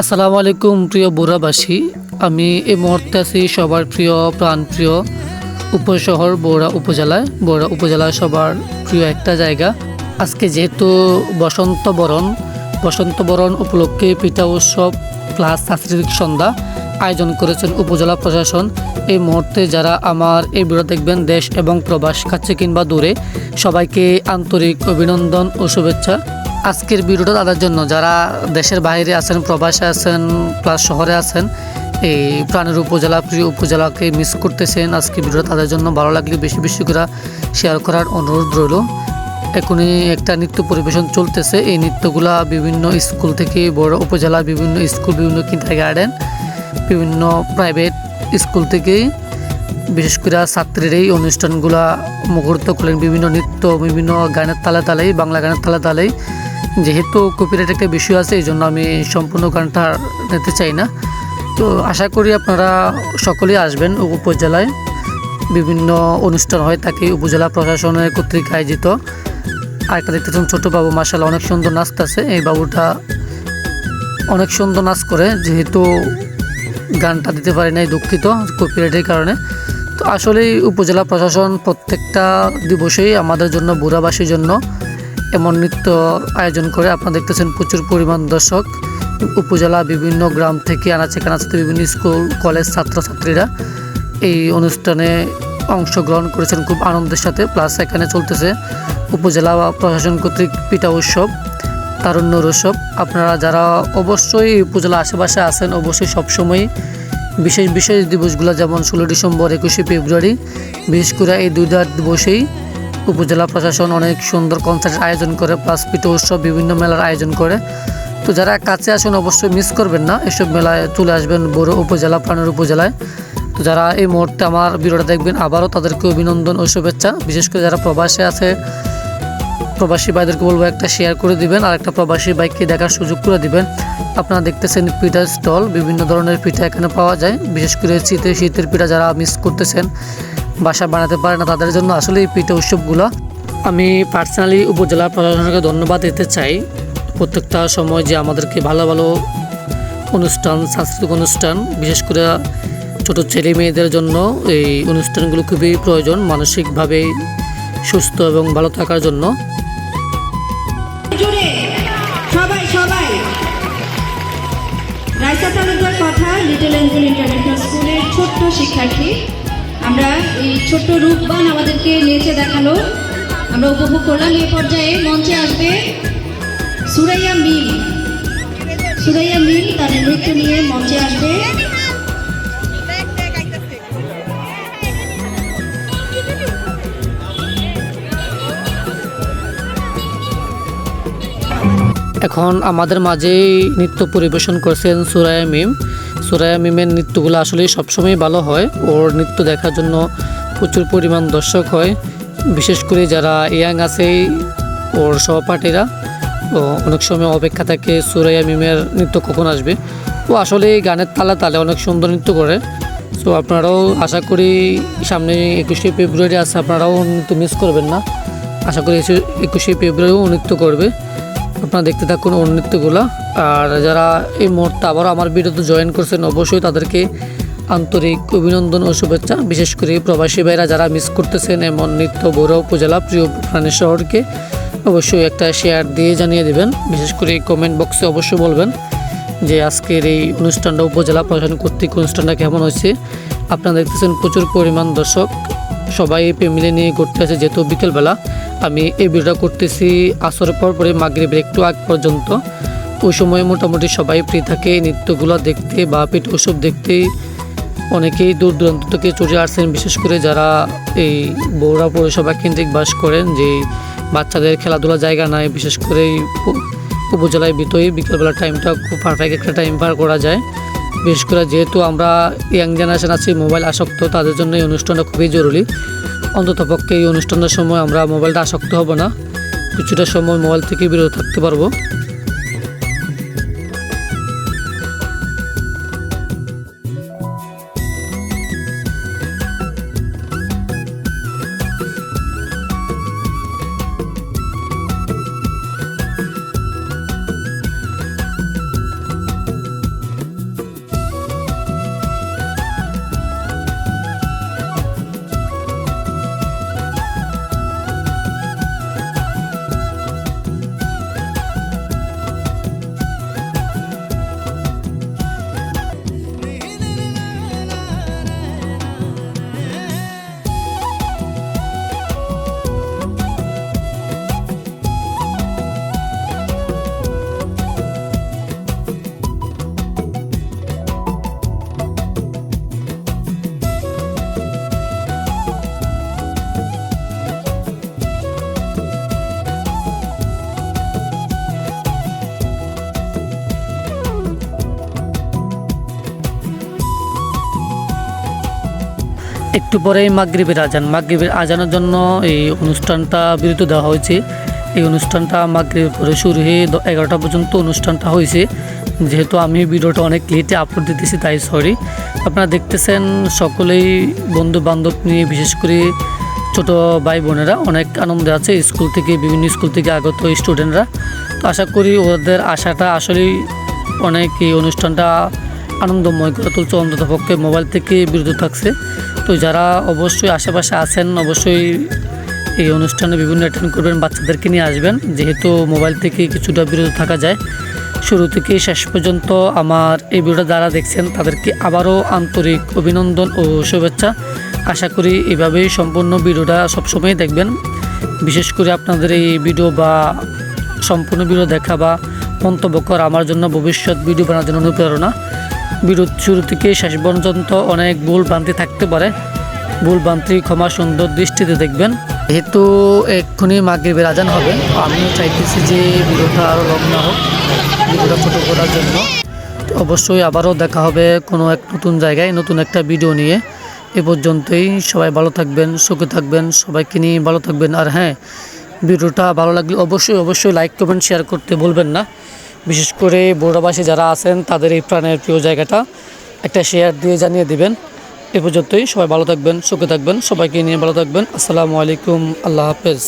আসসালামু আলাইকুম প্রিয় বোরাবাসী আমি এই মুহূর্তে আছি সবার প্রিয়, প্রাণপ্রিয় উপশহর বৌড়া উপজেলায়। বৌড়া উপজেলা সবার প্রিয় একটা জায়গা। আজকে যেহেতু বসন্ত বরণ বসন্ত বরণ উপলক্ষে পিঠা উৎসব প্লাস সাংস্কৃতিক সন্ধ্যা আয়োজন করেছেন উপজেলা প্রশাসন। এই মুহূর্তে যারা আমার এই ভিডিও দেখবেন, দেশ এবং প্রবাস কাছে কিংবা দূরে, সবাইকে আন্তরিক অভিনন্দন ও শুভেচ্ছা। আজকের ভিডিওটা তাদের জন্য। যারা দেশের বাইরে আছেন, প্রবাসে আছেন প্লাস শহরে আছেন, এই প্রাণের উপজেলা, প্রিয় উপজেলাকে মিস করতেছেন আজকে ভিডিওটা তাদের জন্য ভালো লাগলে বেশি বেশি করে শেয়ার করার অনুরোধ রইল। এখনই একটা নৃত্য পরিবেশন চলতেছে। এই নৃত্যগুলা বিভিন্ন স্কুল থেকে, বড় উপজেলা বিভিন্ন স্কুল বিভিন্ন কিন্টার গার্ডেন বিভিন্ন প্রাইভেট স্কুল থেকেই, বিশেষ করে ছাত্রীর এই অনুষ্ঠানগুলা মুহূর্ত করলেন। বিভিন্ন নৃত্য, বিভিন্ন গানের তালে তালেই, বাংলা গানের তালে তালেই যেহেতু কপিরাইট একটা বিষয় আছে এই জন্য আমি সম্পূর্ণ গানটা নিতে চাই না। তো আশা করি আপনারা সকলেই আসবেন উপজেলায়। বিভিন্ন অনুষ্ঠান হয়, তাকে উপজেলা প্রশাসনের কর্তৃক আয়োজিত। আরেকটা দেখতেছেন ছোট বাবু মাসাল অনেক সুন্দর নাচতেছে এই বাবুটা অনেক সুন্দর নাচ করে, যেহেতু গানটা দিতে পারি নাই, দুঃখিত কপিরাইটের কারণে। তো আসলেই উপজেলা প্রশাসন প্রত্যেকটা দিবসেই আমাদের জন্য, বুড়াবাসীর জন্য এমন নৃত্য আয়োজন করে আপনারা দেখতেছেন প্রচুর পরিমাণ দর্শক। উপজেলা বিভিন্ন গ্রাম থেকে আনাচে কানাচে বিভিন্ন স্কুল, কলেজ ছাত্রছাত্রীরা এই অনুষ্ঠানে অংশগ্রহণ করেছেন খুব আনন্দের সাথে। প্লাস এখানে চলতেছে উপজেলা প্রশাসন কর্তৃক পিঠা উৎসব, তারুণ্য উৎসব। আপনারা যারা অবশ্যই উপজেলা আশেপাশে আছেন, অবশ্যই সবসময় বিশেষ বিশেষ দিবসগুলো যেমন ষোলো ডিসেম্বর একুশে ফেব্রুয়ারি, বিশেষ করে এই দুইটা দিবসেই উপজেলা প্রশাসন অনেক সুন্দর কনসার্টের আয়োজন করে প্লাস পিঠা উৎসব বিভিন্ন মেলার আয়োজন করে। তো যারা কাছে আসেন অবশ্যই মিস করবেন না, এসব মেলায় চলে আসবেন বড় উপজেলা, প্রাণের উপজেলায়। তো যারা এই মুহূর্তে আমার ভিডিওটা দেখবেন, আবারও তাদেরকে অভিনন্দন ও শুভেচ্ছা। বিশেষ করে যারা প্রবাসে আছে, প্রবাসী ভাইদেরকে বলব একটা শেয়ার করে দিবেন, আর একটা প্রবাসী বাইককে দেখার সুযোগ করে দিবেন। আপনারা দেখতেছেন পিঠার স্টল, বিভিন্ন ধরনের পিঠা এখানে পাওয়া যায়। বিশেষ করে শীতে শীতের পিঠা যারা মিস করতেছেন বাসা বানাতে পারে না তাদের জন্য আসলে এই পিঠা উৎসবগুলো। আমি পার্সোনালি উপজেলা প্রশাসনকে ধন্যবাদ দিতে চাই। প্রত্যেকটা সময় যে আমাদেরকে ভালো ভালো অনুষ্ঠান, সাংস্কৃতিক অনুষ্ঠান, বিশেষ করে ছোট ছেলে মেয়েদের জন্য এই অনুষ্ঠানগুলো খুবই প্রয়োজন মানসিকভাবে সুস্থ এবং ভালো থাকার জন্য। এই ছোট্ট রূপবান আমাদেরকে নেচে দেখাল। আমরা উপভোগ করলাম। এই পর্যায়ে মঞ্চে আসবে সুরাইয়া মিল সুরাইয়া মিল তাদের নৃত্য নিয়ে মঞ্চে আসবে। এখন আমাদের মাঝেই নৃত্য পরিবেশন করছেন সুরায়া মিম। সুরায়া মিমের নৃত্যগুলো আসলে সবসময় ভালো হয়। ওর নৃত্য দেখার জন্য প্রচুর পরিমাণ দর্শক হয়। বিশেষ করে যারা ইয়াং আছে, ওর সহপাঠীরা। ও অনেক সময় অপেক্ষা থাকে সুরাইয়া মিমের নৃত্য কখন আসবে। ও আসলে গানের তালা তালে অনেক সুন্দর নৃত্য করে। তো আপনারাও আশা করি সামনে একুশে ফেব্রুয়ারি আছে, আপনারাও নৃত্য মিস করবেন না। আশা করি একুশে ফেব্রুয়ারিও নৃত্য করবে। আপনারা দেখতে থাকুন ওর নৃত্যগুলো। আর যারা এই মুহূর্তে আবারও আমার ভিডিওতে জয়েন করছেন, অবশ্যই তাদেরকে আন্তরিক অভিনন্দন ও শুভেচ্ছা। বিশেষ করে প্রবাসী ভাইরা যারা মিস করতেছেন এমন নৃত্য বৌরা উপজেলা প্রিয় প্রাণের শহরকে, অবশ্যই একটা শেয়ার দিয়ে জানিয়ে দেবেন। বিশেষ করে কমেন্ট বক্সে অবশ্যই বলবেন যে আজকের এই অনুষ্ঠানটা উপজেলা প্রশাসন কর্তৃক অনুষ্ঠানটা কেমন হয়েছে। আপনারা দেখতেছেন প্রচুর পরিমাণ দর্শক। সবাই ফ্যামিলি নিয়ে ঘুরতে আছে যেহেতু বিকেলবেলা। আমি এই ভিডিওটা করতেছি আসরের পর পরে মাগরিবের একটু আগ পর্যন্ত। ওই সময় মোটামুটি সবাই ফ্রি থাকে নৃত্যগুলো দেখতে বা পেট ওসব দেখতে। অনেকেই দূর দূরান্ত থেকে চলে আসছেন বিশেষ করে যারা এই বৌড়া পৌরসভা কেন্দ্রিক বাস করেন, যে বাচ্চাদের খেলাধুলা জায়গা নাই, বিশেষ করে উপজেলায় ভিতরেই বিকেলবেলা টাইমটা খুব পারফেক্ট একটা টাইম পার করা যায়। বিশেষ করে যেহেতু আমরা ইয়াং জেনারেশন আছি, মোবাইল আসক্ত, তাদের জন্য এই অনুষ্ঠানটা খুবই জরুরি। অন্ততপক্ষে এই অনুষ্ঠানের সময় আমরা মোবাইলটা আসক্ত হব না। কিছুটা সময় মোবাইল থেকে বিরত থাকতে পারব। একটু পরেই মাগরিবের আজান। মাগরিবের আজানের জন্য এই অনুষ্ঠানটা বিরত দেওয়া হয়েছে। এই অনুষ্ঠানটা মাগরিবের পরে শুরু হয়ে এগারোটা পর্যন্ত অনুষ্ঠানটা হয়েছে। যেহেতু আমি ভিডিওটা অনেক লেটে আপলোড দিতেছি, তাই সরি আপনারা দেখতেছেন সকলেই বন্ধু বান্ধব নিয়ে, বিশেষ করে ছোট ভাই বোনেরা অনেক আনন্দে আছে। স্কুল থেকে, বিভিন্ন স্কুল থেকে আগত স্টুডেন্টরা তো আশা করি ওদের আশাটা আসলেই অনেক এই অনুষ্ঠানটা আনন্দময় করে তুলছে অন্তত পক্ষে। মোবাইল থেকে বিরত থাকছে। তো যারা অবশ্যই আশেপাশে আছেন, অবশ্যই এই অনুষ্ঠানে বিভিন্ন অ্যাটেন্ড করবেন, বাচ্চাদেরকে নিয়ে আসবেন। যেহেতু মোবাইল থেকে কিছুটা বিরত থাকা যায়, শুরু থেকে শেষ পর্যন্ত আমার এই ভিডিওটা যারা দেখছেন, তাদেরকে আবারও আন্তরিক অভিনন্দন ও শুভেচ্ছা। আশা করি এভাবেই সম্পূর্ণ ভিডিওটা সবসময় দেখবেন। বিশেষ করে আপনাদের এই ভিডিও বা সম্পূর্ণ ভিডিও দেখা বা মন্তব্য করা আমার জন্য ভবিষ্যৎ ভিডিও বানানোর জন্য অনুপ্রেরণা। ভিডিও শুরু থেকে শেষ পর্যন্ত অনেক ভুল ভ্রান্তি থাকতে পারে। ভুল ভ্রান্তি, ক্ষমা, সুন্দর দৃষ্টিতে দেখবেন। যেহেতু এক্ষুনি মাগরিবের আজান হবে আমিও চাইতেছি যে ভিডিওটা আরও লং না হোক ভিডিওটা ছোটো করার জন্য। অবশ্যই আবারও দেখা হবে কোনো এক নতুন জায়গায়, নতুন একটা ভিডিও নিয়ে। এ পর্যন্তই, সবাই ভালো থাকবেন, সুখে থাকবেন, সবাইকে নিয়ে ভালো থাকবেন। আর হ্যাঁ ভিডিওটা ভালো লাগলে অবশ্যই অবশ্যই লাইক কমেন্ট শেয়ার করতে বলবেন না। বিশেষ করে বৌরাবাসী যারা আছেন, তাদের এই প্রাণের প্রিয় জায়গাটা একটা শেয়ার দিয়ে জানিয়ে দিবেন। এ পর্যন্তই, সবাই ভালো থাকবেন, সুখে থাকবেন, সবাইকে নিয়ে ভালো থাকবেন। আসসালামু আলাইকুম, আল্লাহ হাফেজ।